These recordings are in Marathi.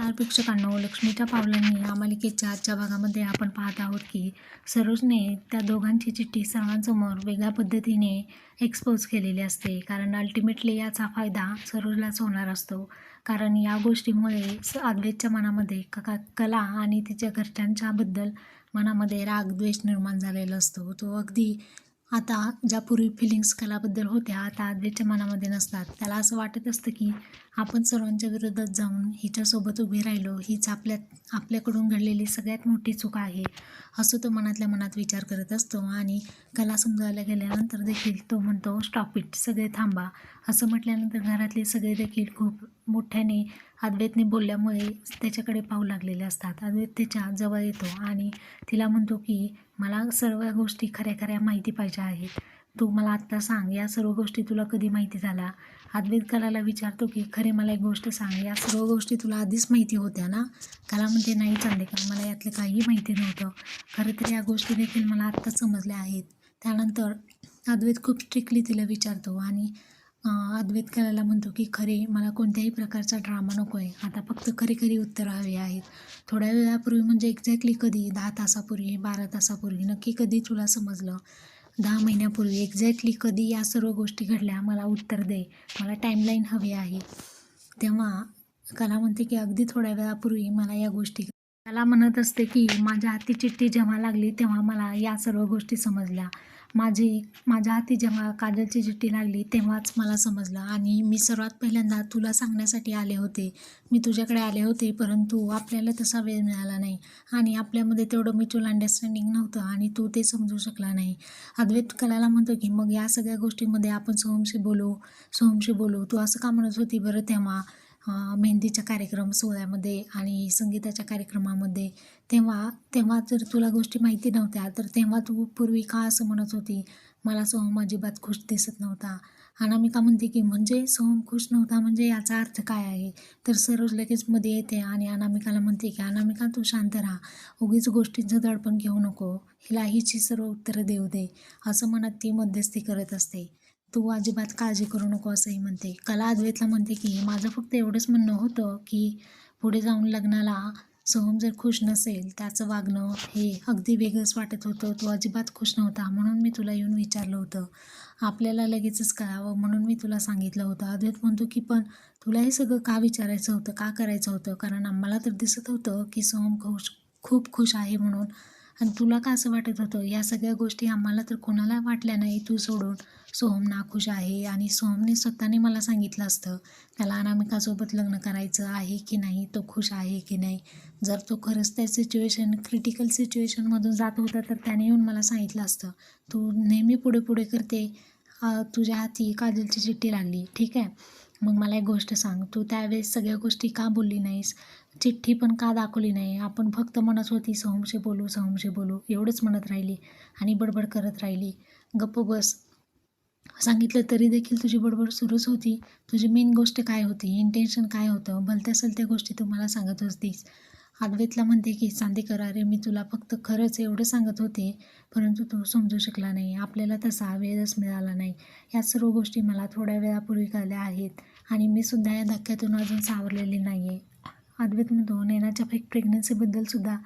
नमस्कार प्रेक्षकांनो लक्ष्मीच्या पावलांनी या मालिकेच्या आजच्या भागामध्ये आपण पाहत आहोत की सरोजने त्या दोघांची चिठ्ठी सर्वांसमोर वेगळ्या पद्धतीने एक्सपोज केलेली असते. कारण अल्टिमेटली याचा फायदा सरोजलाच होणार असतो. कारण या गोष्टीमुळे स मनामध्ये क क- कला आणि तिच्या घरच्यांच्याबद्दल मनामध्ये राग द्वेष निर्माण झालेला असतो. तो अगदी आता ज्या पूर्वी फिलिंग्स कलाबद्दल होत्या आता आधीच्या मनामध्ये नसतात. त्याला असं वाटत असतं की आपण सर्वांच्या विरोधात जाऊन हिच्यासोबत उभे राहिलो. हीच आपल्या आपल्याकडून घडलेली सगळ्यात मोठी चूक आहे असं तो मनातल्या मनात विचार करत असतो. आणि कला समजायला गेल्यानंतर देखील तो म्हणतो स्टॉप इट सगळे थांबा. असं म्हटल्यानंतर घरातले सगळे देखील खूप मोठ्याने अद्वैतने बोलल्यामुळे त्याच्याकडे पाहू लागलेले असतात. अद्वैत त्याच्याजवळ येतो आणि तिला म्हणतो की मला सर्व गोष्टी खऱ्या खऱ्या माहिती पाहिजे आहेत. तू मला आत्ता सांग या सर्व गोष्टी तुला कधी माहिती झाल्या अद्वैत कलाला विचारतो की खरे मला एक गोष्ट सांग या सर्व गोष्टी तुला आधीच माहिती होत्या ना? कला म्हणते नाही कारण मला यातलं काहीही माहिती नव्हतं. खरं तर या गोष्टी देखील मला आत्ता समजल्या आहेत. त्यानंतर अद्वैत खूप स्ट्रिक्टली तिला विचारतो आणि अद्वैत कलाला म्हणतो की खरे मला कोणत्याही प्रकारचा ड्रामा नको आहे आता फक्त खरी खरी उत्तरं हवी आहेत. थोड्या वेळापूर्वी म्हणजे एक्झॅक्टली कधी? दहा तासापूर्वी बारा तासापूर्वी. नक्की कधी तुला समजलं? दहा महिन्यापूर्वी. एक्झॅक्टली कधी या सर्व गोष्टी घडल्या? मला उत्तर दे. मला टाईमलाईन हवी आहे. तेव्हा कला म्हणते की अगदी थोड्या वेळापूर्वी मला या गोष्टी कला म्हणत असते की माझ्या हाती चिठ्ठी जेव्हा लागली तेव्हा मला या सर्व गोष्टी समजल्या. माझी माझ्या हाती जेव्हा काजलची चिठ्ठी लागली तेव्हाच मला समजलं आणि मी सर्वात पहिल्यांदा तुला सांगण्यासाठी आले होते. मी तुझ्याकडे आले होते परंतु आपल्याला तसा वेळ मिळाला नाही आणि आपल्यामध्ये तेवढं म्युच्युअल अंडरस्टँडिंग नव्हतं आणि तू ते समजू शकला नाही. अद्वैत कलाला म्हणतो की मग या सगळ्या गोष्टीमध्ये आपण सोहमशी बोलू? सोहमशी बोलू? तू असं का म्हणत होती बरं तेव्हा? मेहंदीच्या कार्यक्रम सोहळ्यामध्ये आणि संगीताच्या कार्यक्रमामध्ये तेव्हा तेव्हा जर तुला गोष्टी माहिती नव्हत्या तर तेव्हा तू पूर्वी का असं म्हणत होती मला सोहम अजिबात खुश दिसत नव्हता? अनामिका म्हणते की म्हणजे सोहम खुश नव्हता म्हणजे याचा अर्थ काय आहे? तर सरोज लगेच मध्ये येते आणि अनामिकाला म्हणते की अनामिका तू शांत राहा. उगीच गोष्टींचं दडपण घेऊ नको. हिला हिची सर्व उत्तरं देऊ दे. असं म्हणत ती मध्यस्थी करत असते. तू अजिबात काळजी करू नको असंही म्हणते. कला अद्वैतला म्हणते की माझं फक्त एवढंच म्हणणं होतं की पुढे जाऊन लग्नाला सोहम जर खुश नसेल त्याचं वागणं हे अगदी वेगळंच वाटत होतं. तो अजिबात खुश नव्हता म्हणून मी तुला येऊन विचारलं होतं. आपल्याला लगेचच कळावं म्हणून मी तुला सांगितलं होतं. अद्वैत म्हणतो की पण तुला हे सगळं का विचारायचं होतं का करायचं होतं? कारण आम्हाला तर दिसत होतं की सोहम खुश खूप खुश आहे म्हणून आणि तुला का असं वाटत होतं? या सगळ्या गोष्टी आम्हाला तर कोणाला वाटल्या नाही तू सोडून. सोहम नाखुश आहे आणि सोहमने स्वतःने मला सांगितलं असतं त्याला अनामिकासोबत लग्न करायचं आहे की नाही तो खुश आहे की नाही? जर तो खरंच त्या सिच्युएशन क्रिटिकल सिच्युएशनमधून जात होता तर त्याने येऊन मला सांगितलं असतं तू नेहमी पुढे पुढे करते तुझ्या हाती काजलची चिठ्ठी लागली. ठीक आहे? मग मला एक गोष्ट सांग. तू त्यावेळेस सगळ्या गोष्टी का बोलली नाहीस? चिठ्ठी पण का दाखवली नाही? आपण फक्त म्हणत होती सोहमशी बोलू सोहमशी बोलू. एवढंच म्हणत राहिली आणि बडबड करत राहिली. गप्प बस. सांगितलं तरी देखील तुझी बडबड सुरूच होती. तुझी मेन गोष्ट काय होती? इंटेन्शन काय होतं? भलत्या त्या गोष्टी तू मला सांगत होतीस. अद्वैतला म्हणते की चांदेकर अरे मी तुला फक्त खरंच एवढं सांगत होते परंतु तो समजू शकला नाही. आपल्याला तसा वेळच मिळाला नाही. या सर्व गोष्टी मला थोड्या वेळापूर्वी कळल्या आहेत आणि मी सुद्धा या धक्क्यातून अजून सावरलेली नाही आहे अद्वैत म्हणतो नैनाच्या फेक प्रेग्नन्सीबद्दल सुद्धा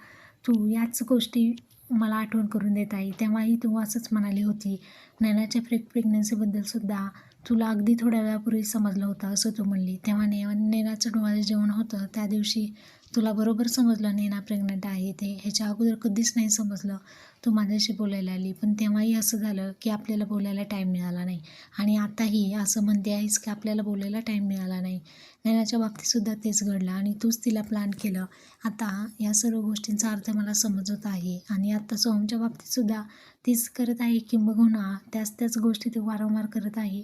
तू याच गोष्टी मला आठवण करून देत आहे तेव्हाही तू असंच म्हणाली होती नैनाच्या फेक प्रेग्नन्सीबद्दल सुद्धा तुला अगदी थोड्या वेळापूर्वी समजलं होतं असं तू म्हणली. तेव्हा ने नैनाचं डोळ्याचं जेवण होतं त्या दिवशी तुला बरोबर समजलं नैना प्रेग्नंट आहे ते. ह्याच्या अगोदर कधीच नाही समजलं तू माझ्याशी बोलायला आली. पण तेव्हाही असं झालं की आपल्याला बोलायला टाईम मिळाला नाही. आणि आताही असं म्हणते आहेस की आपल्याला बोलायला टाईम मिळाला नाही. नैनाच्या बाबतीतसुद्धा तेच घडलं आणि तूच तिला प्लॅन केलं. आता या सर्व गोष्टींचा अर्थ मला समजत आहे. आणि आता सोहमच्या बाबतीतसुद्धा तीच करत आहे किंबहुना हो त्याच त्याच गोष्टी ते वारंवार करत आहे.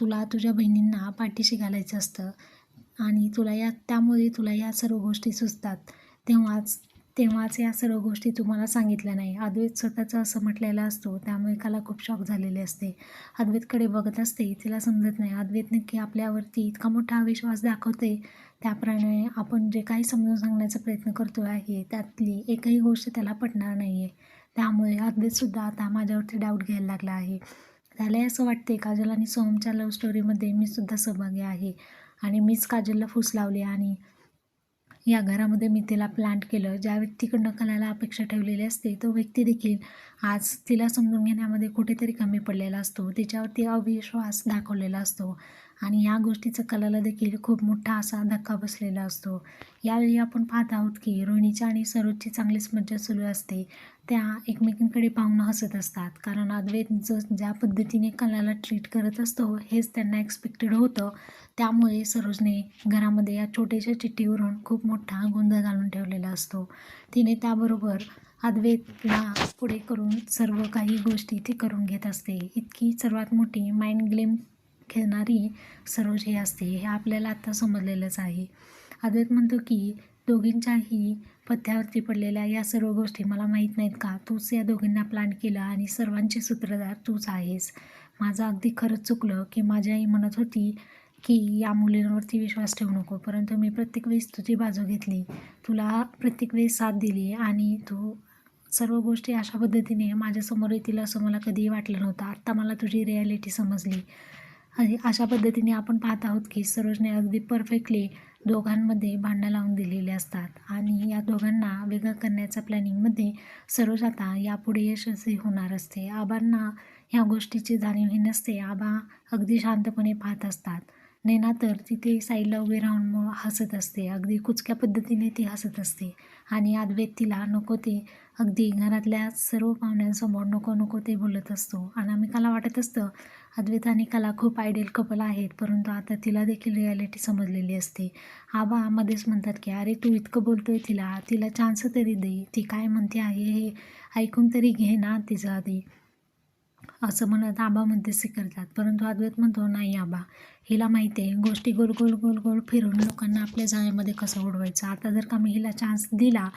तुला तुझ्या बहिणींना पाठीशी घालायचं असतं. आणि तुला या त्यामुळे तुला या सर्व गोष्टी सुचतात. तेव्हाच तेव्हाच या सर्व गोष्टी तुम्हाला सांगितल्या नाही. अद्वैत स्वतःचं असं म्हटलेला असतो. त्यामुळे त्याला खूप शॉक झालेले असते. अद्वैतकडे बघत असते. तिला समजत नाही. अद्वैत नक्की आपल्यावरती इतका मोठा विश्वास दाखवते. त्याप्रमाणे आपण जे काही समजून सांगण्याचा प्रयत्न करतो आहे त्यातली एकही गोष्ट त्याला पटणार नाही आहे त्यामुळे अद्वैतसुद्धा आता माझ्यावरती डाऊट घ्यायला लागला आहे. त्याला असं वाटते काजल आणि सोमच्या लव्ह स्टोरीमध्ये मी सुद्धा सहभागी आहे. आणि मीच काजलला फूस लावली आणि या घरामध्ये मी तिला प्लांट केलं. ज्या व्यक्तीकडनं कलाला अपेक्षा ठेवलेली असते तो व्यक्ती देखील आज तिला समजून घेण्यामध्ये कुठेतरी कमी पडलेला असतो. तिच्यावरती अविश्वास दाखवलेला असतो. आणि या गोष्टीचा कलाला देखील खूप मोठा असा धक्का बसलेला असतो. यावेळी आपण पाहत आहोत की रोहिणीच्या आणि सरोजची चांगलीच मज्जा सुरू असते. त्या एकमेकींकडे पाहून हसत असतात. कारण अद्वैत जो ज्या पद्धतीने कलाला ट्रीट करत असतो हेच त्यांना एक्सपेक्टेड होतं. त्यामुळे सरोजने घरामध्ये या छोट्याशा चिठ्ठीवरून खूप मोठा गोंधळ घालून ठेवलेला असतो. तिने त्याबरोबर अद्वैतला पुढे करून सर्व काही गोष्टी ती करून घेत असते. इतकी सर्वात मोठी माइंड गेम खेळणारी सरोज हे असते हे आपल्याला आत्ता समजलेलंच आहे. अद्वैत म्हणतो की दोघींच्याही पथ्यावरती पडलेल्या या सर्व गोष्टी मला माहीत नाहीत का? तूच या दोघींना प्लॅन केला आणि सर्वांचे सूत्रधार तूच आहेस. माझं अगदी खरंच चुकलं की माझी आई म्हणत होती की या मुलींवरती विश्वास ठेवू नको. परंतु मी प्रत्येक वेळेस तुझी बाजू घेतली. तुला प्रत्येक वेळेस साथ दिली आणि तू सर्व गोष्टी अशा पद्धतीने माझ्यासमोर येतील असं मला कधीही वाटलं नव्हतं. आत्ता मला तुझी रिॲलिटी समजली. आणि अशा पद्धतीने आपण पाहत आहोत की सरोजने अगदी परफेक्टली दोघांमध्ये भांडणं लावून दिलेले असतात. आणि या दोघांना वेगळं करण्याच्या प्लॅनिंगमध्ये सरोज आता यापुढे यशस्वी होणार असते. आबांना ह्या गोष्टीची जाणीवही नसते. आबा अगदी शांतपणे पाहत असतात. नैना तर तिथे साईडला उभी राहून मग हसत असते. अगदी कुचक्या पद्धतीने ती हसत असते. आणि अद्वैत तिला नको ते अगदी घरातल्या सर्व पाहुण्यांसमोर नको नको ते बोलत असतो. अनामिकाला वाटत असतं अद्वैत आणि कला खूप आयडियल कपल आहेत परंतु आता तिला देखील रियालिटी समजलेली असते. आबा मध्येच म्हणतात की अरे तू इतकं बोलतोय तिला तिला चान्स तरी दे. ती काय म्हणते आहे हे ऐकून तरी घे ना तिचं आधी. असं म्हणत आबामध्ये स्वीकारतात परंतु अद्वैत म्हणतो नाही आबा हिला माहिती आहे गोष्टी गोल गोल गोल गोल फिरून लोकांना आपल्या जाळ्यामध्ये कसं उडवायचं? आता जर का मी हिला चान्स दिला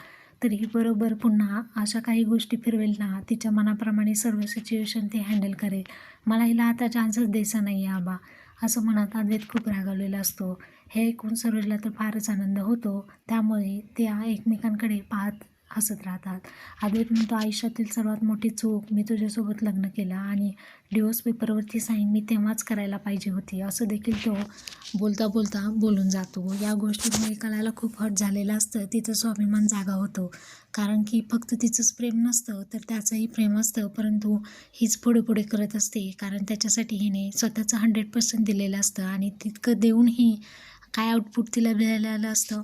तर ही बरोबर पुन्हा अशा काही गोष्टी फिरवेल ना तिच्या मनाप्रमाणे सर्व सिच्युएशन ती हँडल करेल. मला हिला आता चान्सच द्यायचा नाही आहे आबा असं म्हणत अद्वैत खूप रागावलेला असतो. हे ऐकून सरोजला तर फारच आनंद होतो. त्यामुळे त्या एकमेकांकडे पाहत हसत राहतात. अद्वैत म्हणतो आयुष्यातील सर्वात मोठी चूक मी तुझ्यासोबत लग्न केलं आणि डिवोर्स पेपरवरती साईन मी तेव्हाच करायला पाहिजे होती. असं देखील तो बोलता बोलता बोलून जातो. या गोष्टीमुळे कलाला खूप हट झालेलं असतं. तिचं स्वाभिमान जागा होतो. कारण की फक्त तिचंच प्रेम नसतं तर त्याचंही प्रेम असतं. परंतु हीच पुढे पुढे करत असते. कारण त्याच्यासाठी हिने स्वतःचं हंड्रेड पर्सेंट दिलेलं असतं. आणि तितकं देऊनही काय आउटपुट तिला मिळालेलं असतं?